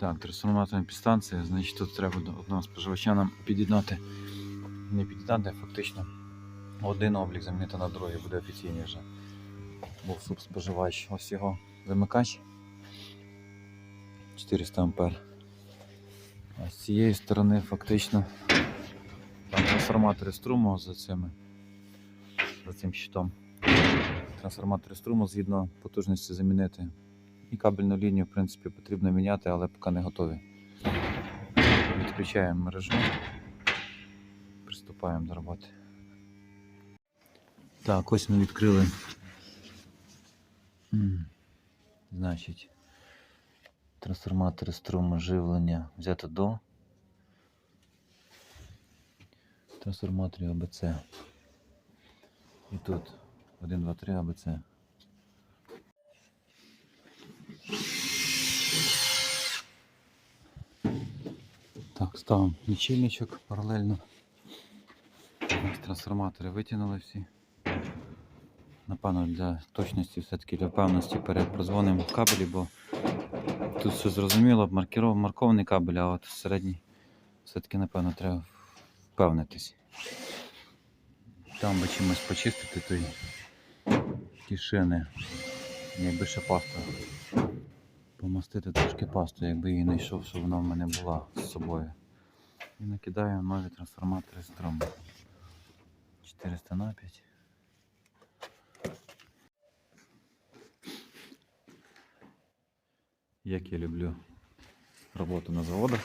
Так, трансформаторна підстанція, значить тут треба одного споживача нам під'єднати. Не під'єднати, а фактично один облік замінити на другий, буде офіційний вже. Був субспоживач. Ось його вимикач. 400 ампер. А з цієї сторони фактично там трансформатори струму за цими за цим щитом. Трансформатори струму згідно потужності замінити. І кабельну лінію, в принципі, потрібно міняти, але поки не готові. Відключаємо мережу. Приступаємо до роботи. Так, ось ми відкрили. Значить, трансформатори струму живлення взято до трансформаторів АБЦ. І тут 1, 2, 3 АБЦ. Так, ставимо лічильничок паралельно. Трансформатори витягнули всі. Напевно, для точності, все-таки для певності перепродзвонимо кабелі, бо тут все зрозуміло, маркіров, маркований кабель, а от середній все-таки, напевно, треба впевнитись. Там би чимось почистити той ті шини, якби ще паста. Помастити трошки пасту, якби її знайшов, щоб вона в мене була з собою. І накидаю нові трансформатори струму. 400 на 5. Як я люблю роботу на заводах.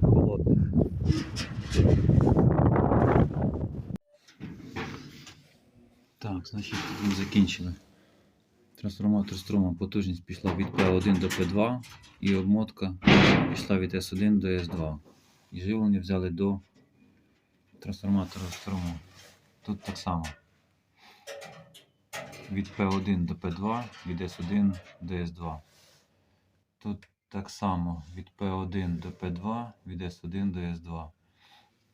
Холодних. Так, значить закінчили. Трансформатор струму потужність пішла від P1 до P2 і обмотка пішла від S1 до S2. І живлення взяли до трансформатора струму. Тут так само. Від P1 до P2, від S1 до S2. Тут так само від P1 до P2, від S1 до S2.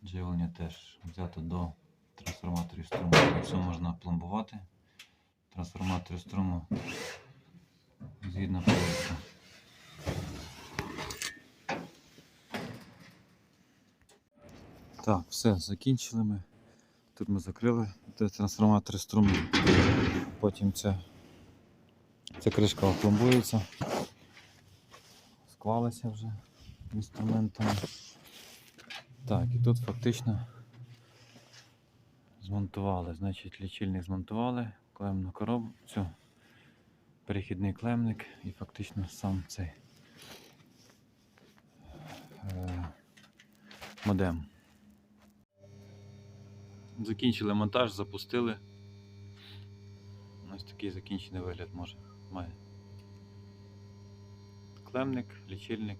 Живлення теж взято до трансформаторів струму. Все можна пломбувати. Трансформатори струму згідно проєкту. Так, все, закінчили ми. Тут ми закрили трансформатори струму. Потім ця, ця кришка опломбується. Склалися вже інструментами. Так, і тут фактично змонтували. Значить, лічильник змонтували, клемну коробцю, перехідний клемник і фактично сам цей е, модем. Закінчили монтаж, запустили. Ось такий закінчений вигляд може має. Клемник, лічильник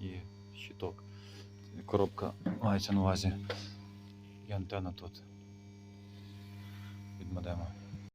і щиток. Коробка мається на увазі. І антенна тут від модема.